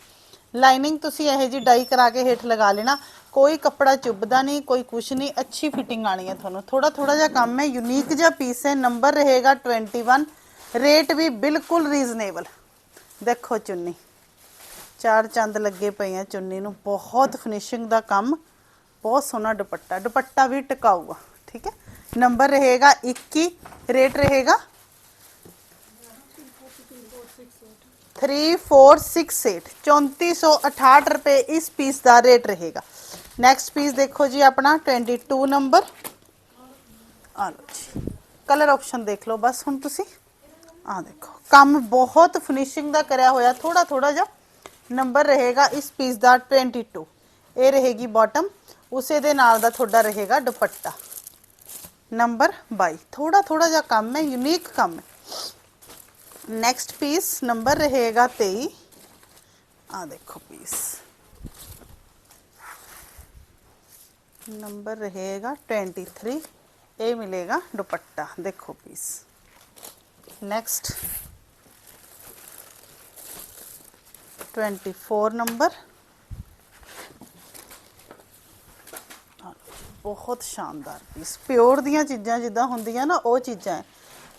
ਲਾਈਨਿੰਗ ਤੁਸੀਂ ਇਹੋ ਜੀ ਡਾਈ ਕਰਾ ਕੇ ਹੇਠ ਲਗਾ ਲੈਣਾ। ਕੋਈ ਕੱਪੜਾ ਚੁੱਭਦਾ ਨਹੀਂ, ਕੋਈ ਕੁਛ ਨਹੀਂ, ਅੱਛੀ ਫਿਟਿੰਗ ਆਣੀ ਹੈ ਤੁਹਾਨੂੰ। ਥੋੜਾ ਥੋੜਾ ਜਿਹਾ ਕੰਮ ਹੈ ਯੂਨੀਕ ਜਿਹਾ ਪੀਸ ਹੈ ਨੰਬਰ ਰਹੇਗਾ 21 ਰੇਟ ਵੀ ਬਿਲਕੁਲ ਰੀਜ਼ਨੇਬਲ ਦੇਖੋ ਚੁੰਨੀ। ਚਾਰ ਚੰਦ ਲੱਗੇ ਪਏ ਆ ਚੁੰਨੀ ਨੂੰ। ਬਹੁਤ ਫਿਨਿਸ਼ਿੰਗ ਦਾ ਕੰਮ। ਬਹੁਤ ਸੋਹਣਾ ਦੁਪੱਟਾ। ਦੁਪੱਟਾ ਵੀ ਟਿਕਾਊ ਆ, ਠੀਕ ਹੈ? ਨੰਬਰ ਰਹੇਗਾ 21 ਰੇਟ ਰਹੇਗਾ 3468 3468 ਰੁਪਏ ਇਸ ਪੀਸ ਦਾ ਰੇਟ ਰਹੇਗਾ। ਨੈਕਸਟ ਪੀਸ ਦੇਖੋ ਜੀ ਆਪਣਾ 22 ਨੰਬਰ। ਆ ਲਓ ਜੀ ਕਲਰ ਆਪਸ਼ਨ ਦੇਖ ਲਓ ਬਸ ਹੁਣ ਤੁਸੀਂ। ਆ ਦੇਖੋ, ਕੰਮ ਬਹੁਤ ਫਿਨਿਸ਼ਿੰਗ ਦਾ ਕਰਿਆ ਹੋਇਆ ਥੋੜਾ ਥੋੜਾ ਜਿਹਾ ਨੰਬਰ ਰਹੇਗਾ ਇਸ ਪੀਸ ਦਾ 22 ਇਹ ਰਹੇਗੀ ਬਾਟਮ ਉਸੇ ਦੇ ਨਾਲ ਦਾ ਤੁਹਾਡਾ ਰਹੇਗਾ ਦੁਪੱਟਾ। ਨੰਬਰ 22 ਥੋੜਾ ਥੋੜਾ ਜਿਹਾ ਕੰਮ ਹੈ ਯੂਨੀਕ ਕੰਮ ਹੈ ਨੈਕਸਟ ਪੀਸ ਨੰਬਰ ਰਹੇਗਾ 23 ਆ ਦੇਖੋ ਪੀਸ ਨੰਬਰ ਰਹੇਗਾ 23 ਇਹ ਮਿਲੇਗਾ ਦੁਪੱਟਾ ਦੇਖੋ ਪੀਸ ਨੈਕਸਟ 24 ਨੰਬਰ ਹਾਂ, ਬਹੁਤ ਸ਼ਾਨਦਾਰ ਪੀਸ ਪਿਓਰ ਦੀਆਂ ਚੀਜ਼ਾਂ ਜਿੱਦਾਂ ਹੁੰਦੀਆਂ ਨਾ, ਉਹ ਚੀਜ਼ਾਂ ਹੈ।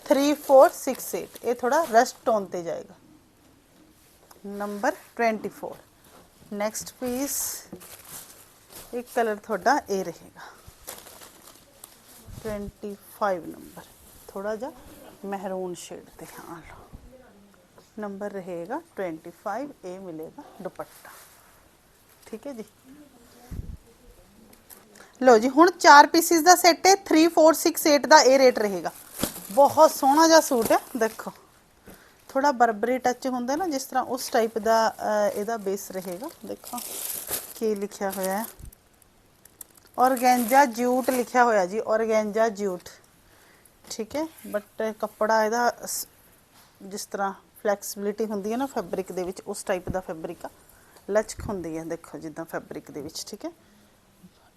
3468 ਇਹ ਥੋੜਾ ਰਸਟ ਟੋਨ ਤੇ ਜਾਏਗਾ। ਨੰਬਰ 24 ਨੈਕਸਟ ਪੀਸ ਇੱਕ ਕਲਰ ਤੁਹਾਡਾ ਇਹ ਰਹੇਗਾ। 25 ਨੰਬਰ ਥੋੜਾ ਜਿਹਾ ਮਹਿਰੂਨ ਸ਼ੇਡ ਤੇ, ਹਾਂ ਲਓ। ਨੰਬਰ ਰਹੇਗਾ 25 ਇਹ ਮਿਲੇਗਾ ਦੁਪੱਟਾ। ਠੀਕ ਹੈ ਜੀ? ਲਓ ਜੀ, ਹੁਣ 4 ਪੀਸਿਸ ਦਾ ਸੈੱਟ ਹੈ 3468 ਦਾ ਇਹ ਰੇਟ ਰਹੇਗਾ। ਬਹੁਤ ਸੋਹਣਾ ਜਿਹਾ ਸੂਟ ਹੈ, ਦੇਖੋ। ਥੋੜਾ ਬਰਬਰੀ ਟੱਚ ਹੁੰਦਾ ਨਾ, ਜਿਸ ਤਰ੍ਹਾਂ ਉਸ ਟਾਈਪ ਦਾ ਇਹਦਾ ਬੇਸ ਰਹੇਗਾ। ਦੇਖੋ, ਕੀ ਲਿਖਿਆ ਹੋਇਆ ਹੈ। ਔਰਗੈਂਜਾ ਜੂਟ ਲਿਖਿਆ ਹੋਇਆ ਜੀ, ਔਰਗੈਂਜਾ ਜੂਟ। ਠੀਕ ਹੈ ਬਟ ਕੱਪੜਾ ਇਹਦਾ ਜਿਸ ਤਰ੍ਹਾਂ ਫਲੈਕਸੀਬਿਲਿਟੀ ਹੁੰਦੀ ਹੈ ਨਾ ਫੈਬਰਿਕ ਦੇ ਵਿੱਚ, ਉਸ ਟਾਈਪ ਦਾ ਫੈਬਰਿਕ ਆ। ਲਚਕ ਹੁੰਦੀ ਹੈ, ਦੇਖੋ, ਜਿੱਦਾਂ ਫੈਬਰਿਕ ਦੇ ਵਿੱਚ, ਠੀਕ ਹੈ।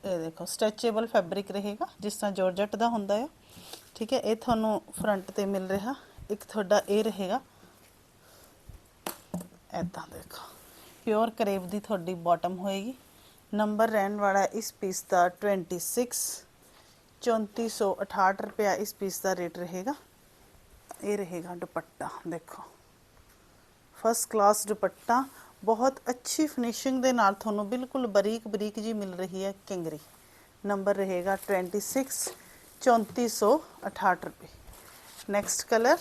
ਇਹ ਦੇਖੋ ਸਟ੍ਰੈਚੇਬਲ ਫੈਬਰਿਕ ਰਹੇਗਾ, ਜਿਸ ਤਰ੍ਹਾਂ ਜਾਰਜਟ ਦਾ ਹੁੰਦਾ ਹੈ ਠੀਕ ਹੈ, ਇਹ ਤੁਹਾਨੂੰ ਫਰੰਟ ਤੇ ਮਿਲ ਰਿਹਾ। ਇੱਕ ਤੁਹਾਡਾ ਇਹ ਰਹੇਗਾ। ਐਦਾਂ ਦੇਖੋ ਪਿਓਰ ਕਰੇਵ ਦੀ ਤੁਹਾਡੀ ਬਾਟਮ ਹੋਏਗੀ। ਨੰਬਰ ਰਹਿਣ ਵਾਲਾ ਇਸ ਪੀਸ ਦਾ 26 3468 ਰੁਪਇਆ ਇਸ ਪੀਸ ਦਾ ਰੇਟ ਰਹੇਗਾ। ਇਹ ਰਹੇਗਾ ਦੁਪੱਟਾ, ਦੇਖੋ। ਫਸਟ ਕਲਾਸ ਦੁਪੱਟਾ ਬਹੁਤ ਅੱਛੀ ਫਿਨਿਸ਼ਿੰਗ ਦੇ ਨਾਲ ਤੁਹਾਨੂੰ ਬਿਲਕੁਲ ਬਰੀਕ ਬਰੀਕ ਜੀ ਮਿਲ ਰਹੀ ਹੈ ਕਿੰਗਰੀ। ਨੰਬਰ ਰਹੇਗਾ 26 3468 ਰੁਪਏ। ਨੈਕਸਟ ਕਲਰ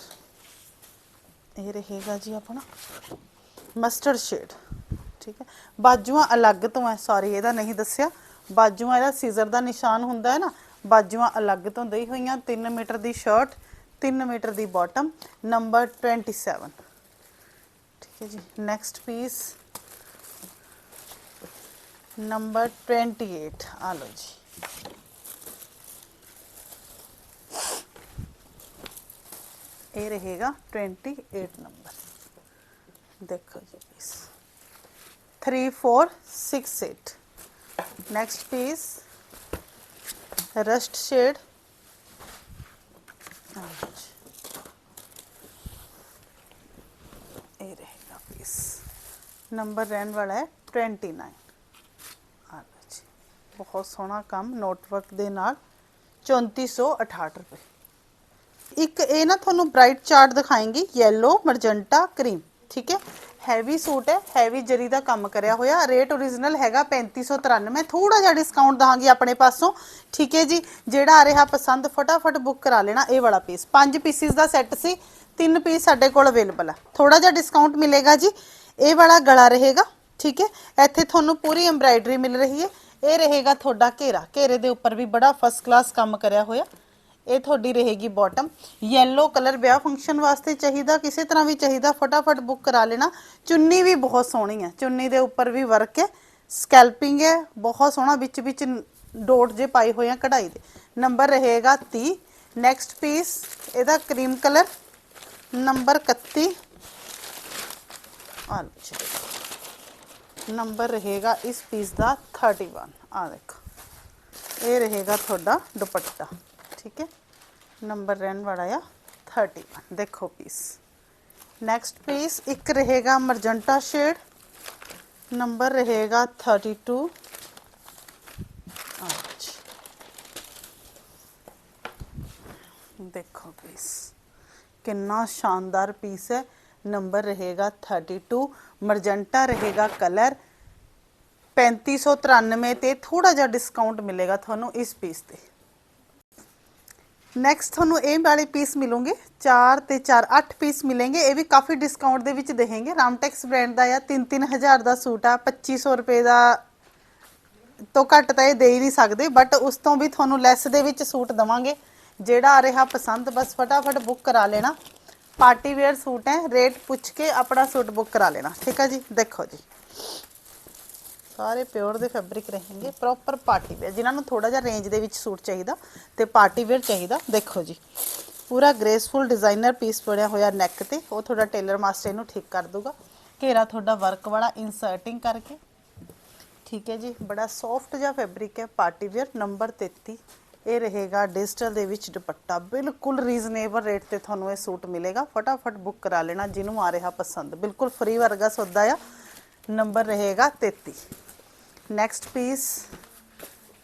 ਇਹ ਰਹੇਗਾ ਜੀ ਆਪਣਾ ਮਸਟਰਡ ਸ਼ੇਡ ਠੀਕ ਹੈ। ਬਾਜੂਆਂ ਅਲੱਗ ਤੋਂ ਹੈ ਸੌਰੀ ਇਹਦਾ ਨਹੀਂ ਦੱਸਿਆ। ਬਾਜੂਆਂ ਇਹਦਾ ਸੀਜ਼ਰ ਦਾ ਨਿਸ਼ਾਨ ਹੁੰਦਾ ਹੈ ਨਾ, ਬਾਜੂਆਂ ਅਲੱਗ ਤੋਂ ਦਈ ਹੋਈਆਂ 3 ਮੀਟਰ ਦੀ ਸ਼ਰਟ 3 ਮੀਟਰ ਦੀ ਬਾਟਮ ਨੰਬਰ 27 ਠੀਕ ਹੈ ਜੀ ਨੈਕਸਟ ਪੀਸ ਨੰਬਰ 28 ਆ ਲਓ ਜੀ ਇਹ ਰਹੇਗਾ 28 ਨੰਬਰ ਦੇਖੋ ਜੀ piece 3468 next piece, rust shade ਇਹ ਰਹੇਗਾ ਪੀਸ ਨੰਬਰ ਰਹਿਣ ਵਾਲਾ ਹੈ 29 ਆ ਬਹੁਤ ਸੋਹਣਾ ਕੰਮ ਨੋਟਵਰਕ ਦੇ ਨਾਲ। 3468 ਰੁਪਏ। ਇੱਕ ਇਹ ਨਾ ਤੁਹਾਨੂੰ ਬ੍ਰਾਈਟ ਚਾਰਟ ਦਿਖਾਏਗੀ। yellow, magenta ਕਰੀਮ ਠੀਕ ਹੈ? ਹੈਵੀ ਸੂਟ ਹੈ। ਹੈਵੀ ਜਰੀ ਦਾ ਕੰਮ ਕਰਿਆ ਹੋਇਆ। ਰੇਟ origignal ਹੈਗਾ 3593 ਥੋੜਾ ਜਿਹਾ ਡਿਸਕਾਊਂਟ ਦਹਾਂਗੀ ਆਪਣੇ ਪਾਸੋਂ। ਠੀਕ ਹੈ ਜੀ? ਜਿਹੜਾ ਆ ਰਿਹਾ ਪਸੰਦ, ਫਟਾਫਟ ਬੁੱਕ ਕਰਾ ਲੈਣਾ। ਇਹ ਵਾਲਾ ਪੀਸ ਪੰਜ ਪੀਸਿਸ ਦਾ ਸੈੱਟ ਸੀ। ਤਿੰਨ ਪੀਸ ਸਾਡੇ ਕੋਲ ਅਵੇਲੇਬਲ ਹੈ ਥੋੜਾ ਜਿਹਾ ਡਿਸਕਾਊਂਟ ਮਿਲੇਗਾ ਜੀ। ਇਹ ਵਾਲਾ ਗਲਾ ਰਹੇਗਾ, ਠੀਕ ਹੈ? ਇੱਥੇ ਤੁਹਾਨੂੰ ਪੂਰੀ ਐਮਬ੍ਰਾਇਡਰੀ ਮਿਲ ਰਹੀ ਹੈ। ਇਹ ਰਹੇਗਾ ਤੁਹਾਡਾ ਘੇਰਾ। ਘੇਰੇ ਦੇ ਉੱਪਰ ਵੀ ਬੜਾ ਫਸਟ ਕਲਾਸ ਕੰਮ ਕਰਿਆ ਹੋਇਆ। ਇਹ ਤੁਹਾਡੀ ਰਹੇਗੀ ਬਾਟਮ ਯੈਲੋ ਕਲਰ ਵਿਆਹ ਫੰਕਸ਼ਨ ਵਾਸਤੇ ਚਾਹੀਦਾ, ਕਿਸੇ ਤਰ੍ਹਾਂ ਵੀ ਚਾਹੀਦਾ, ਫਟਾਫਟ ਬੁੱਕ ਕਰਾ ਲੈਣਾ। ਚੁੰਨੀ ਵੀ ਬਹੁਤ ਸੋਹਣੀ ਹੈ। ਚੁੰਨੀ ਦੇ ਉੱਪਰ ਵੀ ਵਰਕ ਹੈ। ਸਕੈਲਪਿੰਗ ਹੈ। ਬਹੁਤ ਸੋਹਣਾ ਵਿੱਚ ਵਿੱਚ ਡੋਟ ਜੇ ਪਾਏ ਹੋਏ ਆ ਕਢਾਈ ਦੇ। ਨੰਬਰ ਰਹੇਗਾ 30 ਨੈਕਸਟ ਪੀਸ ਇਹਦਾ ਕਰੀਮ ਕਲਰ ਨੰਬਰ 31 ਆ ਲਓ ਜੀ ਨੰਬਰ ਰਹੇਗਾ ਇਸ ਪੀਸ ਦਾ 31 ਆ ਦੇਖੋ। ਇਹ ਰਹੇਗਾ ਤੁਹਾਡਾ ਦੁਪੱਟਾ, ਠੀਕ ਹੈ? ਨੰਬਰ ਰਹਿਣ ਵਾਲਾ ਆ 31 ਦੇਖੋ ਪੀਸ ਨੈਕਸਟ ਪੀਸ ਇੱਕ ਰਹੇਗਾ ਮਰਜੰਟਾ ਸ਼ੇਡ ਨੰਬਰ ਰਹੇਗਾ 32 ਅੱਛਾ ਦੇਖੋ ਪੀਸ ਕਿੰਨਾ ਸ਼ਾਨਦਾਰ ਪੀਸ ਹੈ। ਨੰਬਰ ਰਹੇਗਾ 32 ਮਰਜੈਂਟਾ ਰਹੇਗਾ ਕਲਰ 3593 ਤੇ ਥੋੜਾ ਜਿਹਾ ਡਿਸਕਾਊਂਟ ਮਿਲੇਗਾ ਤੁਹਾਨੂੰ ਇਸ ਪੀਸ ਤੇ। ਨੈਕਸਟ ਤੁਹਾਨੂੰ ਇਹ ਵਾਲੇ ਪੀਸ ਮਿਲੂਗੇ 4 ਤੇ 4 8 ਪੀਸ ਮਿਲेंगे ਇਹ ਵੀ ਕਾਫੀ ਡਿਸਕਾਊਂਟ ਦੇ ਵਿੱਚ ਦੇਹਾਂਗੇ ਰਾਮਟੈਕਸ ਬ੍ਰਾਂਡ ਦਾ ਆ 3-3000 ਦਾ ਸੂਟ ਆ 2500 ਰੁਪਏ ਦਾ ਤੋਂ ਘੱਟ ਤਾਂ ਇਹ ਦੇ ਹੀ ਨਹੀਂ ਸਕਦੇ ਬਟ ਉਸ ਤੋਂ ਵੀ ਤੁਹਾਨੂੰ ਲੈਸ ਦੇ ਵਿੱਚ ਸੂਟ ਦਵਾਂਗੇ। ਜਿਹੜਾ ਆ ਰਿਹਾ ਪਸੰਦ, ਬਸ ਫਟਾਫਟ ਬੁੱਕ ਕਰਾ ਲੈਣਾ। ਪਾਰਟੀ ਵੇਅਰ ਸੂਟ ਹੈ ਰੇਟ ਪੁੱਛ ਕੇ ਆਪਣਾ ਸੂਟ ਬੁੱਕ ਕਰਾ ਲੈਣਾ, ਠੀਕ ਹੈ ਜੀ? ਦੇਖੋ ਜੀ। ਸਾਰੇ ਪਿਓਰ ਦੇ ਫੈਬਰਿਕ ਰਹਿਣਗੇ ਪ੍ਰੋਪਰ ਪਾਰਟੀ ਵੇਅਰ, ਜਿਨ੍ਹਾਂ ਨੂੰ ਥੋੜਾ ਜਿਹਾ ਰੇਂਜ ਦੇ ਵਿੱਚ ਸੂਟ ਚਾਹੀਦਾ ਤੇ ਪਾਰਟੀ ਵੇਅਰ ਚਾਹੀਦਾ, ਦੇਖੋ ਜੀ। ਪੂਰਾ ਗ੍ਰੇਸਫੁਲ ਡਿਜ਼ਾਈਨਰ ਪੀਸ ਬਣਿਆ ਹੋਇਆ ਨੈਕ ਤੇ, ਉਹ ਤੁਹਾਡਾ ਟੇਲਰ ਮਾਸਟਰ ਇਹਨੂੰ ਠੀਕ ਕਰ ਦੂਗਾ ਘੇਰਾ ਤੁਹਾਡਾ ਵਰਕ ਵਾਲਾ ਇਨਸਰਟਿੰਗ ਕਰਕੇ, ਠੀਕ ਹੈ ਜੀ? ਬੜਾ ਸੌਫਟ ਜਿਹਾ ਫੈਬਰਿਕ ਹੈ, ਪਾਰਟੀ ਵੇਅਰ ਨੰਬਰ 33 ਇਹ ਰਹੇਗਾ ਡਿਜੀਟਲ ਦੇ ਵਿੱਚ ਦੁਪੱਟਾ। ਬਿਲਕੁਲ ਰੀਜ਼ਨੇਬਲ ਰੇਟ ਤੇ ਤੁਹਾਨੂੰ ਇਹ ਸੂਟ ਮਿਲੇਗਾ। ਫਟਾਫਟ ਬੁੱਕ ਕਰਾ ਲੈਣਾ, ਜਿਹਨੂੰ ਆ ਰਿਹਾ ਪਸੰਦ। ਬਿਲਕੁਲ ਫ੍ਰੀ ਵਰਗਾ ਸੌਦਾ ਆ। ਨੰਬਰ ਰਹੇਗਾ 33 ਨੈਕਸਟ ਪੀਸ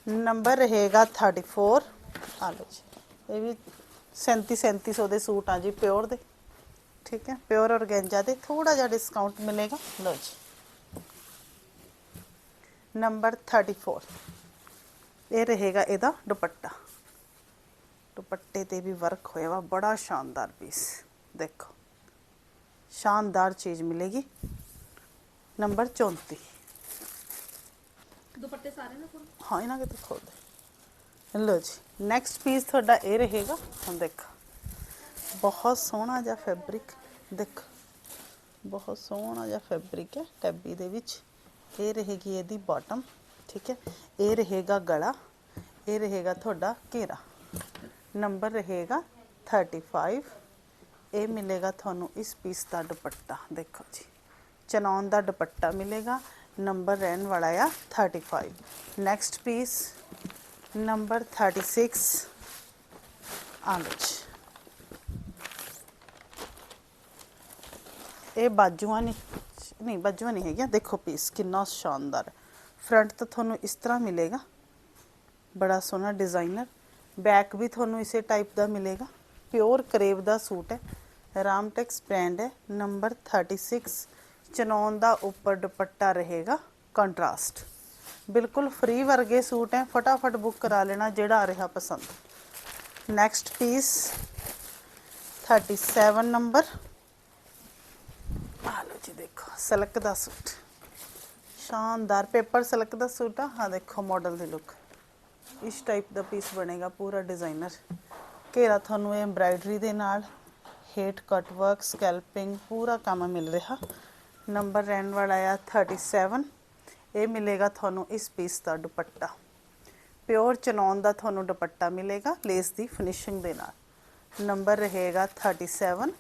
ਨੰਬਰ ਰਹੇਗਾ 34 ਆ ਲਓ ਜੀ। ਇਹ ਵੀ 37 3700 ਦੇ ਸੂਟ ਆ ਜੀ ਪਿਓਰ ਦੇ। ਠੀਕ ਹੈ? ਪਿਓਰ ਔਰਗੈਂਜਾ ਦੇ। ਥੋੜਾ ਜਿਹਾ ਡਿਸਕਾਊਂਟ ਮਿਲੇਗਾ। ਲਓ ਜੀ। ਨੰਬਰ 34 ਇਹ ਰਹੇਗਾ ਇਹਦਾ ਦੁਪੱਟਾ। ਦੁਪੱਟੇ ਤੇ ਵੀ ਵਰਕ ਹੋਇਆ ਵਾ ਬੜਾ ਸ਼ਾਨਦਾਰ ਪੀਸ ਦੇਖੋ ਸ਼ਾਨਦਾਰ ਚੀਜ਼ ਮਿਲੇਗੀ। ਨੰਬਰ 34 ਦੁਪੱਟੇ ਸਾਰੇ ਨਾ ਕੋਲ? ਹਾਂ ਇਹਨਾਂ ਕੇ ਖੋਲ ਦੇ। ਲਓ ਜੀ ਨੈਕਸਟ ਪੀਸ ਤੁਹਾਡਾ ਇਹ ਰਹੇਗਾ। ਹੁਣ ਦੇਖੋ ਬਹੁਤ ਸੋਹਣਾ ਜਿਹਾ ਫੈਬਰਿਕ ਦੇਖੋ ਬਹੁਤ ਸੋਹਣਾ ਜਿਹਾ ਫੈਬਰਿਕ ਹੈ ਟੈਬੀ ਦੇ ਵਿੱਚ। ਇਹ ਰਹੇਗੀ ਇਹਦੀ ਬਾਟਮ ਠੀਕ ਹੈ? ਇਹ ਰਹੇਗਾ ਗਲਾ ਇਹ ਰਹੇਗਾ ਤੁਹਾਡਾ ਘੇਰਾ। ਨੰਬਰ ਰਹੇਗਾ 35 ਇਹ ਮਿਲੇਗਾ ਤੁਹਾਨੂੰ ਇਸ ਪੀਸ ਦਾ ਦੁਪੱਟਾ। ਦੇਖੋ ਜੀ ਚਨੌਨ ਦਾ ਦੁਪੱਟਾ ਮਿਲੇਗਾ ਨੰਬਰ ਰਹਿਣ ਵਾਲਾ ਆ 35 ਨੈਕਸਟ ਪੀਸ ਨੰਬਰ 36 ਆ ਲਓ ਇਹ ਬਾਜੂਆਂ ਨੇ, ਨਹੀਂ, ਬਾਜੂਆਂ ਨਹੀਂ ਹੈਗੀਆਂ। ਦੇਖੋ ਪੀਸ ਕਿੰਨਾ ਸ਼ਾਨਦਾਰ। ਫਰੰਟ ਤਾਂ ਤੁਹਾਨੂੰ ਇਸ ਤਰ੍ਹਾਂ ਮਿਲੇਗਾ। ਬੜਾ ਸੋਹਣਾ ਡਿਜ਼ਾਈਨਰ। ਬੈਕ ਵੀ ਤੁਹਾਨੂੰ ਇਸੇ ਟਾਈਪ ਦਾ ਮਿਲੇਗਾ। ਪਿਓਰ ਕਰੇਵ ਦਾ ਸੂਟ ਹੈ। ਰਾਮਟੈਕਸ ਬ੍ਰਾਂਡ ਹੈ। ਨੰਬਰ 36 ਚਨੌਨ ਦਾ ਉੱਪਰ ਦੁਪੱਟਾ ਰਹੇਗਾ। ਕੰਟਰਾਸਟ ਬਿਲਕੁਲ ਫ੍ਰੀ ਵਰਗੇ ਸੂਟ ਹੈ। ਫਟਾਫਟ ਬੁੱਕ ਕਰਾ ਲੈਣਾ ਜਿਹੜਾ ਆ ਰਿਹਾ ਪਸੰਦ। ਨੈਕਸਟ ਪੀਸ 37 ਨੰਬਰ ਆ ਲਓ ਜੀ ਦੇਖੋ। ਸਿਲਕ ਦਾ ਸੂਟ। ਸ਼ਾਨਦਾਰ ਪੇਪਰ ਸਿਲਕ ਦਾ ਸੂਟ ਆ। ਹਾਂ ਦੇਖੋ ਮਾਡਲ ਦੀ ਲੁੱਕ ਇਸ ਟਾਈਪ ਦਾ ਪੀਸ ਬਣੇਗਾ ਪੂਰਾ ਡਿਜ਼ਾਈਨਰ ਘੇਰਾ ਤੁਹਾਨੂੰ ਇਹ ਐਮਬ੍ਰਾਇਡਰੀ ਦੇ ਨਾਲ ਹੇਟ ਕਟ ਵਰਕ ਸਕੈਲਪਿੰਗ ਪੂਰਾ ਕੰਮ ਮਿਲ ਰਿਹਾ। ਨੰਬਰ ਰਹਿਣ ਵਾਲਾ ਆ 37 ਇਹ ਮਿਲੇਗਾ ਤੁਹਾਨੂੰ ਇਸ ਪੀਸ ਦਾ ਦੁਪੱਟਾ। ਪਿਓਰ ਚਨੌਨ ਦਾ ਤੁਹਾਨੂੰ ਦੁਪੱਟਾ ਮਿਲੇਗਾ ਲੇਸ ਦੀ ਫਿਨਿਸ਼ਿੰਗ ਦੇ ਨਾਲ। ਨੰਬਰ ਰਹੇਗਾ 37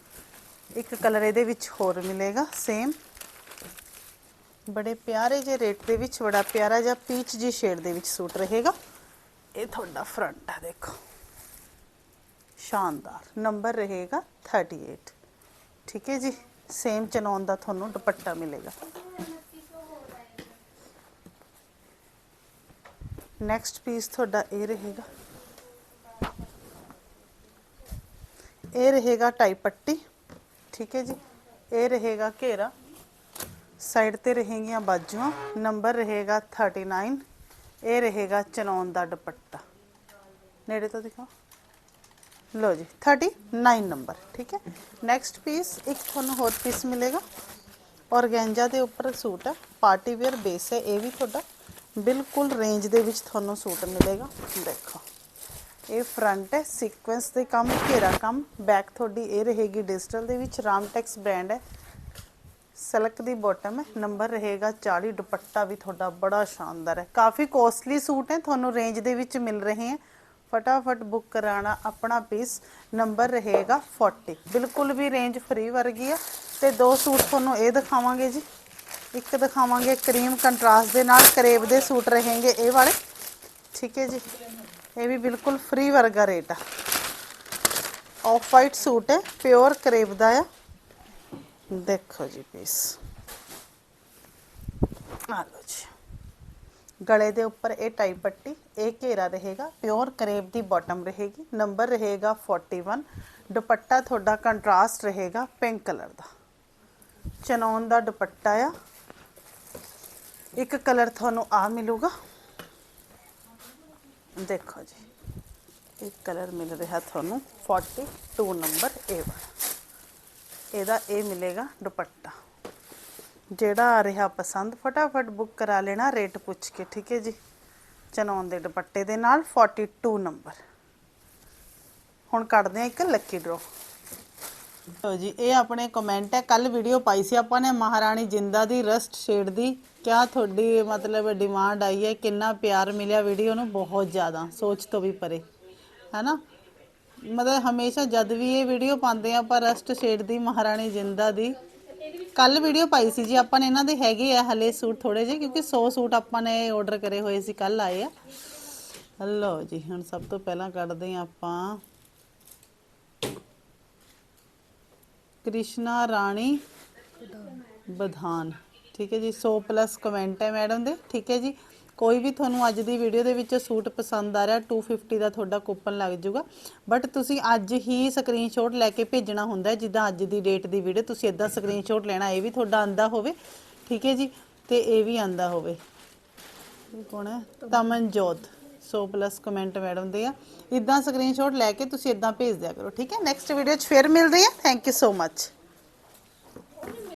ਇੱਕ ਕਲਰ ਇਹਦੇ ਵਿੱਚ ਹੋਰ ਮਿਲੇਗਾ ਸੇਮ ਬੜੇ ਪਿਆਰੇ ਜਿਹੇ ਰੇਟ ਦੇ ਵਿੱਚ, ਬੜਾ ਪਿਆਰਾ ਜਿਹਾ ਪੀਚ ਜੀ ਸ਼ੇਡ ਦੇ ਵਿੱਚ ਸੂਟ ਰਹੇਗਾ। ਇਹ ਤੁਹਾਡਾ ਫਰੰਟ ਹੈ ਦੇਖੋ। ਸ਼ਾਨਦਾਰ। ਨੰਬਰ ਰਹੇਗਾ 38 ਠੀਕ ਹੈ ਜੀ? ਸੇਮ ਚਨੌਨ ਦਾ ਤੁਹਾਨੂੰ ਦੁਪੱਟਾ ਮਿਲੇਗਾ। ਨੈਕਸਟ ਪੀਸ ਤੁਹਾਡਾ ਇਹ ਰਹੇਗਾ। ਇਹ ਰਹੇਗਾ ਟਾਈ ਪੱਟੀ। ਠੀਕ ਹੈ ਜੀ? ਇਹ ਰਹੇਗਾ ਘੇਰਾ। ਸਾਈਡ ਤੇ ਰਹੇਗੀਆਂ ਬਾਜੂਆਂ, ਨੰਬਰ ਰਹੇਗਾ 39 ਇਹ ਰਹੇਗਾ ਚਲਾਉਣ ਦਾ ਦੁਪੱਟਾ। ਨੇੜੇ ਤੋਂ ਦਿਖਾਓ। ਲੋ ਜੀ 39 ਨੰਬਰ, ਠੀਕ ਹੈ। ਨੈਕਸਟ ਪੀਸ ਇੱਕ ਤੁਹਾਨੂੰ ਹੋਰ ਪੀਸ ਮਿਲੇਗਾ। ਔਰਗੈਂਜਾ ਦੇ ਉੱਪਰ ਸੂਟ ਹੈ ਪਾਰਟੀ ਵੇਅਰ ਬੇਸ ਹੈ, ਇਹ ਵੀ ਤੁਹਾਡਾ। ਬਿਲਕੁਲ ਰੇਂਜ ਦੇ ਵਿੱਚ ਤੁਹਾਨੂੰ ਸੂਟ ਮਿਲੇਗਾ। ਦੇਖੋ, ਇਹ ਫਰੰਟ ਹੈ ਸੀਕੁਐਂਸ ਦੇ ਕੰਮ, ਘੇਰਾ ਕੰਮ। ਬੈਕ ਤੁਹਾਡੀ ਇਹ ਰਹੇਗੀ ਡਿਜੀਟਲ ਦੇ ਵਿੱਚ ਰਾਮਟੈਕਸ ਬ੍ਰਾਂਡ ਹੈ। ਸਿਲਕ ਦੀ ਬਾਟਮ ਹੈ ਨੰਬਰ ਰਹੇਗਾ 40 ਦੁਪੱਟਾ ਵੀ ਤੁਹਾਡਾ ਬੜਾ ਸ਼ਾਨਦਾਰ ਹੈ। ਕਾਫੀ ਕੋਸਟਲੀ ਸੂਟ ਹੈ, ਤੁਹਾਨੂੰ ਰੇਂਜ ਦੇ ਵਿੱਚ ਮਿਲ ਰਹੇ ਹੈ। ਫਟਾਫਟ ਬੁੱਕ ਕਰਾਣਾ ਆਪਣਾ ਪੀਸ ਨੰਬਰ ਰਹੇਗਾ 40 ਬਿਲਕੁਲ ਵੀ ਰੇਂਜ ਫ੍ਰੀ ਵਰਗੀ ਆ। ਤੇ ਦੋ ਸੂਟ ਤੁਹਾਨੂੰ ਇਹ ਦਿਖਾਵਾਂਗੇ ਜੀ। ਇੱਕ ਦਿਖਾਵਾਂਗੇ ਕਰੀਮ ਕੰਟਰਾਸਟ ਦੇ ਨਾਲ, ਕਰੇਬ ਦੇ ਸੂਟ ਰਹੇਗੇ ਇਹ ਵਾਲੇ। ਠੀਕ ਹੈ ਜੀ। ਇਹ ਵੀ ਬਿਲਕੁਲ ਫ੍ਰੀ ਵਰਗਾ ਰੇਟ ਆ। ਆਫ ਵਾਈਟ ਸੂਟ ਹੈ ਪਿਓਰ ਕਰੇਬ ਦਾ ਆ। ਦੇਖੋ ਜੀ ਪੀਸ। ਆ ਲਓ ਜੀ। ਗਲੇ ਦੇ ਉੱਪਰ ਇਹ ਟਾਈ ਪੱਟੀ, ਇਹ ਘੇਰਾ ਰਹੇਗਾ, ਪਿਓਰ ਕਰੇਬ ਦੀ ਬਾਟਮ ਰਹੇਗੀ ਨੰਬਰ ਰਹੇਗਾ 41 ਦੁਪੱਟਾ ਤੁਹਾਡਾ ਕੰਟਰਾਸਟ ਰਹੇਗਾ ਪਿੰਕ ਕਲਰ ਦਾ। ਚਨੌਨ ਦਾ ਦੁਪੱਟਾ ਆ। ਇੱਕ ਕਲਰ ਤੁਹਾਨੂੰ ਆ ਮਿਲੂਗਾ। ਦੇਖੋ ਜੀ। ਇੱਕ ਕਲਰ ਮਿਲ ਰਿਹਾ ਤੁਹਾਨੂੰ 42 ਨੰਬਰ ਇਹ ਵਾਲਾ ਇਹਦਾ ਇਹ ਮਿਲੇਗਾ ਦੁਪੱਟਾ। ਜਿਹੜਾ ਆ ਰਿਹਾ ਪਸੰਦ, ਫਟਾਫਟ ਬੁੱਕ ਕਰਾ ਲੈਣਾ, ਰੇਟ ਪੁੱਛ ਕੇ, ਠੀਕ ਹੈ ਜੀ? ਚਨੌਨ ਦੇ ਦੁਪੱਟੇ ਦੇ ਨਾਲ 42 ਨੰਬਰ ਹੁਣ ਕੱਢਦੇ ਆ ਇੱਕ ਲੱਕੀ ਡਰੋ ਲੋ ਜੀ, ਇਹ ਆਪਣੇ ਕਮੈਂਟ ਹੈ। ਕੱਲ ਵੀਡੀਓ ਪਾਈ ਸੀ ਆਪਾਂ ਨੇ ਮਹਾਰਾਣੀ ਜਿੰਦਾ ਦੀ, ਰਸਟ ਸ਼ੇਡ ਦੀ। ਕਿਆ ਤੁਹਾਡੀ ਮਤਲਬ ਡਿਮਾਂਡ ਆਈ ਹੈ, ਕਿੰਨਾ ਪਿਆਰ ਮਿਲਿਆ ਵੀਡੀਓ ਨੂੰ? ਬਹੁਤ ਜ਼ਿਆਦਾ, ਸੋਚ ਤੋਂ ਵੀ ਪਰੇ। ਹੈਨਾ ਮਤਲਬ ਹਮੇਸ਼ਾ ਜਦ ਵੀ ਇਹ ਵੀਡੀਓ ਪਾਉਂਦੇ ਆ, ਆਪਾਂ ਰਸਟ ਸ਼ੇਡ ਦੀ, ਮਹਾਰਾਣੀ ਜਿੰਦਾ ਦੀ। ਕੱਲ ਵੀਡੀਓ ਪਾਈ ਸੀ ਜੀ, ਆਪਾਂ ਨੇ ਇਹਨਾਂ ਦੇ ਹੈਗੇ ਆ, ਹਲੇ ਸੂਟ ਥੋੜੇ ਜਿਹੇ, ਕਿਉਂਕਿ 100 ਸੂਟ ਆਪਾਂ ਨੇ ਆਰਡਰ ਕਰੇ ਹੋਏ ਸੀ ਕੱਲ ਆਏ ਆ। ਲਓ ਜੀ, ਹੁਣ ਸਭ ਤੋਂ ਪਹਿਲਾਂ ਕੱਢਦੇ ਆ ਆਪਾਂ। ਕ੍ਰਿਸ਼ਨਾ ਰਾਣੀ ਬਧਾਨ। ਠੀਕ ਹੈ ਜੀ 100 ਪਲੱਸ ਕਮੈਂਟ ਹੈ ਮੈਡਮ ਦੇ। ਠੀਕ ਹੈ ਜੀ ਕੋਈ ਵੀ ਤੁਹਾਨੂੰ ਅੱਜ ਦੀ ਵੀਡੀਓ ਦੇ ਵਿੱਚ ਸੂਟ ਪਸੰਦ ਆ ਰਿਹਾ 250 ਦਾ ਤੁਹਾਡਾ ਕੂਪਨ ਲੱਗ ਜਾਊਗਾ। ਬਟ ਤੁਸੀਂ ਅੱਜ ਹੀ ਸਕਰੀਨਸ਼ਾਟ ਲੈ ਕੇ ਭੇਜਣਾ ਹੁੰਦਾ ਜਿੱਦਾਂ ਅੱਜ ਦੀ ਡੇਟ ਦੀ ਵੀਡੀਓ ਤੁਸੀਂ ਇਦਾਂ ਸਕਰੀਨਸ਼ਾਟ ਲੈਣਾ, ਇਹ ਵੀ ਤੁਹਾਡਾ ਆਂਦਾ ਹੋਵੇ। ਠੀਕ ਹੈ ਜੀ? ਤੇ ਇਹ ਵੀ ਆਂਦਾ ਹੋਵੇ। ਇਹ ਕੌਣ ਹੈ? ਤਮਨਜੋਤ। 100 ਪਲੱਸ ਕਮੈਂਟ ਮੈਡਮ ਦੇ ਆ। ਇਦਾਂ ਸਕਰੀਨਸ਼ਾਟ ਲੈ ਕੇ ਤੁਸੀਂ ਇਦਾਂ ਭੇਜ ਦਿਆ ਕਰੋ। ਠੀਕ ਹੈ? ਨੈਕਸਟ ਵੀਡੀਓ 'ਚ ਫੇਰ ਮਿਲਦੇ ਆ ਥੈਂਕ ਯੂ ਸੋ ਮੱਚ